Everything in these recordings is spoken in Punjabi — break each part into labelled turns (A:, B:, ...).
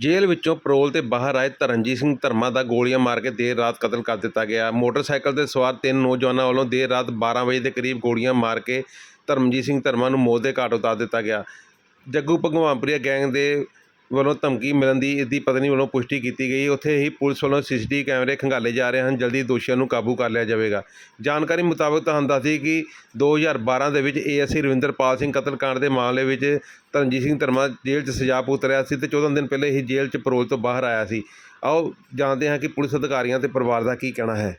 A: ਜੇਲ੍ਹ ਵਿੱਚੋਂ ਪਰੋਲ ਤੇ ਬਾਹਰ ਆਏ ਧਰਮਜੀਤ ਸਿੰਘ ਧਰਮਾ ਦਾ ਗੋਲੀਆਂ ਮਾਰ ਕੇ ਦੇਰ ਰਾਤ ਕਤਲ ਕਰ ਦਿੱਤਾ ਗਿਆ। ਮੋਟਰਸਾਈਕਲ ਤੇ ਸਵਾਰ ਤਿੰਨ ਨੌਜਵਾਨਾਂ ਵੱਲੋਂ ਦੇਰ ਰਾਤ 12 ਵਜੇ ਦੇ ਕਰੀਬ ਗੋਲੀਆਂ ਮਾਰ ਕੇ ਧਰਮਜੀਤ ਸਿੰਘ ਧਰਮਾ ਨੂੰ ਮੌਤ ਦੇ ਘਾਟ ਉਤਾਰ ਦਿੱਤਾ ਗਿਆ। ਜੱਗੂ ਭਗਵਾਨਪੁਰੀਆ ਗੈਂਗ ਦੇ ਵੱਲੋਂ ਧਮਕੀ ਮਿਲਣ ਦੀ, ਇਸ ਦੀ ਪਤਨੀ ਵੱਲੋਂ ਪੁਸ਼ਟੀ ਕੀਤੀ ਗਈ। ਉੱਥੇ ਹੀ ਪੁਲਿਸ ਵੱਲੋਂ ਸੀਸੀਟੀਵੀ ਕੈਮਰੇ ਖੰਗਾਲੇ ਜਾ ਰਹੇ ਹਨ। ਜਲਦੀ ਦੋਸ਼ੀਆਂ ਨੂੰ ਕਾਬੂ ਕਰ ਲਿਆ ਜਾਵੇਗਾ। ਜਾਣਕਾਰੀ ਮੁਤਾਬਕ ਤੁਹਾਨੂੰ ਦੱਸ ਦਈਏ ਕਿ 2012 ਦੇ ਵਿੱਚ ਏਐਸਸੀ ਰਵਿੰਦਰਪਾਲ ਸਿੰਘ ਕਤਲकांड ਦੇ ਮਾਮਲੇ ਵਿੱਚ ਧਰਮਜੀਤ ਸਿੰਘ ਧਰਮਾ ਜੇਲ੍ਹ 'ਚ ਸਜ਼ਾ ਭੁਗਤ ਰਿਹਾ ਸੀ ਤੇ 14 ਦਿਨ ਪਹਿਲੇ ਹੀ ਜੇਲ੍ਹ 'ਚ ਪਰੋਲ ਤੋਂ ਬਾਹਰ ਆਇਆ ਸੀ। ਆਓ ਜਾਣਦੇ ਹਾਂ ਕਿ ਪੁਲਿਸ ਅਧਿਕਾਰੀਆਂ ਤੇ ਪਰਿਵਾਰ ਦਾ ਕੀ ਕਹਿਣਾ ਹੈ।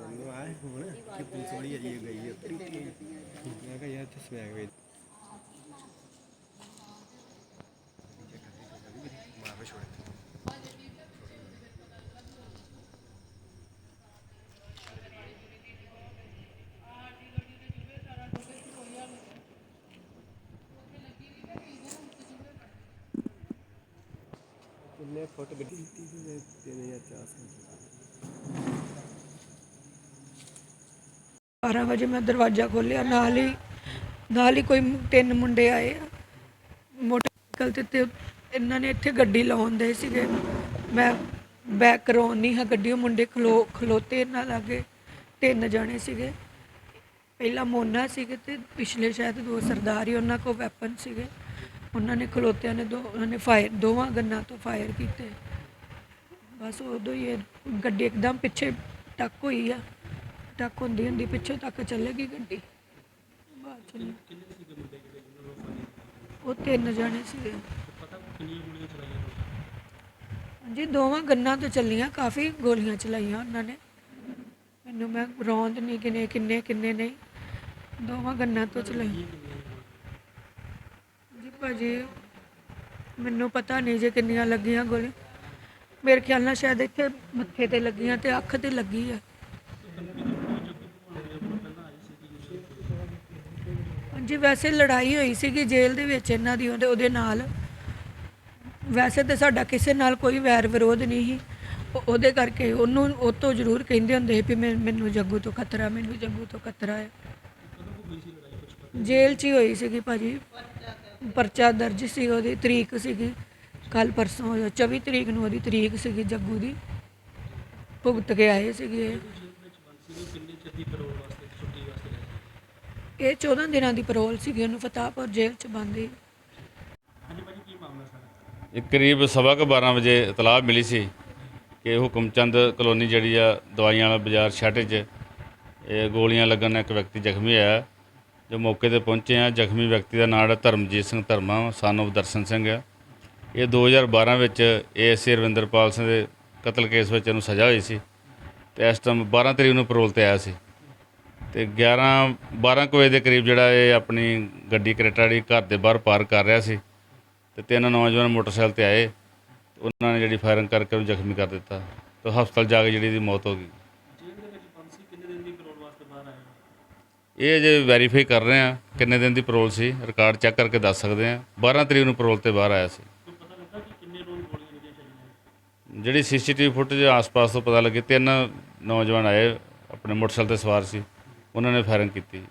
B: ਮੈਨੂੰ ਆਏ ਹੁਣ ਕਿ ਪੁਲਿਸ ਵਾਲੀ ਅਜੀ ਗਈ ਹੈ ਮੈਂ ਕਿਹਾ ਯਾਰ ਤੇ ਸਵੈਗ ਵੇ ਕਿੰਨੇ ਫੁੱਟ ਗੱਡੀ ਕੀਤੀ ਤੇ 3400
C: 12 ਵਜੇ ਮੈਂ ਦਰਵਾਜ਼ਾ ਖੋਲ੍ਹਿਆ, ਨਾਲ ਹੀ ਨਾਲ ਹੀ ਕੋਈ ਤਿੰਨ ਮੁੰਡੇ ਆਏ ਆ। ਮੋਟਰਸਾਈਕਲ ਤੇ ਤੇ ਇਹਨਾਂ ਨੇ ਇੱਥੇ ਗੱਡੀ ਲਾਉਣ ਦੇ ਸੀਗੇ। ਮੈਂ ਬੈਕ ਕਰਾਉਣ ਨਹੀਂ ਹਾਂ ਗੱਡੀ, ਉਹ ਮੁੰਡੇ ਖਲੋ ਖਲੋਤੇ ਇਹਨਾਂ ਲਾਗੇ, ਤਿੰਨ ਜਣੇ ਸੀਗੇ। ਪਹਿਲਾ ਮੋਨਾ ਸੀਗੇ ਤੇ ਪਿਛਲੇ ਸ਼ਾਇਦ ਦੋ ਸਰਦਾਰ ਹੀ ਉਹਨਾਂ ਕੋਲ ਵੈਪਨ ਸੀਗੇ। ਉਹਨਾਂ ਨੇ ਖਲੋਤਿਆਂ ਨੇ ਦੋ ਉਹਨਾਂ ਨੇ ਫਾਇਰ ਦੋਵਾਂ ਗੰਨਾਂ ਤੋਂ ਫਾਇਰ ਕੀਤੇ। ਬਸ ਉਦੋਂ ਹੀ ਇਹ ਗੱਡੀ ਇੱਕਦਮ ਪਿੱਛੇ ਟੱਕ ਹੋਈ ਆ। ਟੱਕ ਹੁੰਦੀ ਹੁੰਦੀ ਪਿੱਛੇ ਤੱਕ ਚੱਲੇਗੀ ਗੱਡੀ। ਬਾਅਦ ਚ ਉਹ ਤਿੰਨ ਜਣੇ ਸੀਗੇ। ਹਾਂਜੀ, ਦੋਵਾਂ ਗੰਨਾਂ ਤੋਂ ਚੱਲੀਆਂ, ਕਾਫੀ ਗੋਲੀਆਂ ਚਲਾਈਆਂ ਉਹਨਾਂ ਨੇ। ਮੈਨੂੰ ਮੈਂ ਰੌਂਦ ਨਹੀਂ ਕਿਨੇ ਕਿੰਨੇ ਕਿੰਨੇ ਨਹੀਂ। ਦੋਵਾਂ ਗੰਨਾਂ ਤੋਂ ਚਲਾਈਆਂ। ਭਾਜੀ, ਮੈਨੂੰ ਪਤਾ ਨਹੀਂ ਜੇ ਕਿੰਨੀਆਂ ਲੱਗੀਆਂ ਗੋਲੀ। ਮੇਰੇ ਖਿਆਲ ਨਾਲ ਸ਼ਾਇਦ ਇੱਥੇ ਮੱਥੇ ਤੇ ਲੱਗੀਆਂ ਤੇ ਅੱਖ ਤੇ ਲੱਗੀ ਆ। ਹਾਂਜੀ, ਵੈਸੇ ਲੜਾਈ ਹੋਈ ਸੀਗੀ ਜੇਲ੍ਹ ਦੇ ਵਿੱਚ ਇਹਨਾਂ ਦੀ ਉਹਦੇ ਉਹਦੇ ਨਾਲ। ਵੈਸੇ ਤਾਂ ਸਾਡਾ ਕਿਸੇ ਨਾਲ ਕੋਈ ਵੈਰ ਵਿਰੋਧ ਨਹੀਂ ਸੀ। ਉਹਦੇ ਕਰਕੇ ਉਹਨੂੰ ਉਹ ਤੋਂ ਜ਼ਰੂਰ ਕਹਿੰਦੇ ਹੁੰਦੇ ਸੀ ਵੀ ਮੈਂ- ਮੈਨੂੰ ਜੱਗੂ ਤੋਂ ਖਤਰਾ, ਮੈਨੂੰ ਜੱਗੂ ਤੋਂ ਖਤਰਾ ਹੈ ਜੇਲ੍ਹ 'ਚ ਹੀ ਹੋਈ ਸੀਗੀ ਭਾਜੀ। ਪਰਚਾ ਦਰਜ ਸੀ, ਉਹਦੀ ਤਰੀਕ ਸੀਗੀ ਕੱਲ ਪਰਸੋਂ ਹੋਇਆ 24 ਤਰੀਕ ਨੂੰ ਉਹਦੀ ਤਰੀਕ ਸੀਗੀ, ਜੱਗੂ ਦੀ। ਭੁਗਤ ਕੇ ਆਏ ਸੀਗੇ। ਇਹ। ਇਹ 14 ਦਿਨਾਂ ਦੀ ਪੈਰੋਲ ਸੀਗੀ, ਉਹਨੂੰ ਫਤਾਹਪੁਰ ਜੇਲ੍ਹ 'ਚ ਬੰਦੀ।
D: ਇਹ ਕਰੀਬ ਸਵਾ ਕੁ 12 ਵਜੇ ਇਤਲਾਹ ਮਿਲੀ ਸੀ ਕਿ ਹੁਕਮਚੰਦ ਕਲੋਨੀ ਜਿਹੜੀ ਆ ਦਵਾਈਆਂ ਵਾਲਾ ਬਾਜ਼ਾਰ ਛਾਟੇ 'ਚ, ਇਹ ਗੋਲੀਆਂ ਲੱਗਣ ਨਾਲ ਇੱਕ ਵਿਅਕਤੀ ਜ਼ਖਮੀ ਹੋਇਆ। ਜੋ ਮੌਕੇ ਤੇ ਪਹੁੰਚੇ ਆ ਜ਼ਖਮੀ ਵਿਅਕਤੀ ਦਾ ਨਾਮ ਹੈ ਧਰਮਜੀਤ ਸਿੰਘ ਧਰਮਾ, son of ਦਰਸ਼ਨ ਸਿੰਘ ਆ ਇਹ 2012 ਵਿੱਚ ਏਐਸਏ ਰਵਿੰਦਰਪਾਲ ਸਿੰਘ ਦੇ ਕਤਲ ਕੇਸ ਵਿੱਚ ਇਹਨੂੰ ਸਜ਼ਾ ਹੋਈ ਸੀ ਤੇ ਇਸ ਟਾਈਮ 12 ਤਰੀਕ ਨੂੰ ਪਰੋਲ ਤੇ ਆਇਆ ਸੀ। ਤੇ 11 12 ਕੁ ਵਜੇ ਦੇ ਕਰੀਬ ਜਿਹੜਾ ਇਹ ਆਪਣੀ ਗੱਡੀ ਕਰੇਟਾ ਜਿਹੜੀ ਘਰ ਦੇ ਬਾਹਰ ਪਾਰ ਕਰ ਰਿਹਾ ਸੀ ਤੇ ਤਿੰਨ ਨੌਜਵਾਨ ਮੋਟਰਸਾਈਕਲ ਤੇ ਆਏ ਉਹਨਾਂ ਨੇ ਜਿਹੜੀ ਫਾਇਰਿੰਗ ਕਰਕੇ ਉਹਨੂੰ ਜ਼ਖਮੀ ਕਰ ਦਿੱਤਾ ਤੇ ਹਸਪਤਾਲ ਜਾ ਕੇ ਜਿਹੜੀ ਇਹਦੀ ਮੌਤ ਹੋ ਗਈ। ਇਹ ਜੇ ਵੈਰੀਫਾਈ ਕਰ ਰਹੇ ਆ ਕਿੰਨੇ ਦਿਨ ਦੀ ਪਰੋਲ ਸੀ ਰਿਕਾਰਡ ਚੈੱਕ ਕਰਕੇ ਦੱਸ ਸਕਦੇ ਆ 12 ਤਰੀਕ ਨੂੰ ਪਰੋਲ ਤੇ ਬਾਹਰ ਆਇਆ ਸੀ। ਜਿਹੜੀ ਸੀਸੀਟੀਵੀ ਫੁਟੇਜ ਆਸ-ਪਾਸ ਤੋਂ ਪਤਾ ਲੱਗੀ, ਤਿੰਨ ਨੌਜਵਾਨ ਆਏ, ਆਪਣੇ ਮੋਟਰਸਾਈਕਲ ਤੇ ਸਵਾਰ ਸੀ। ਉਹਨਾਂ ਨੇ ਫਾਇਰਿੰਗ ਕੀਤੀ।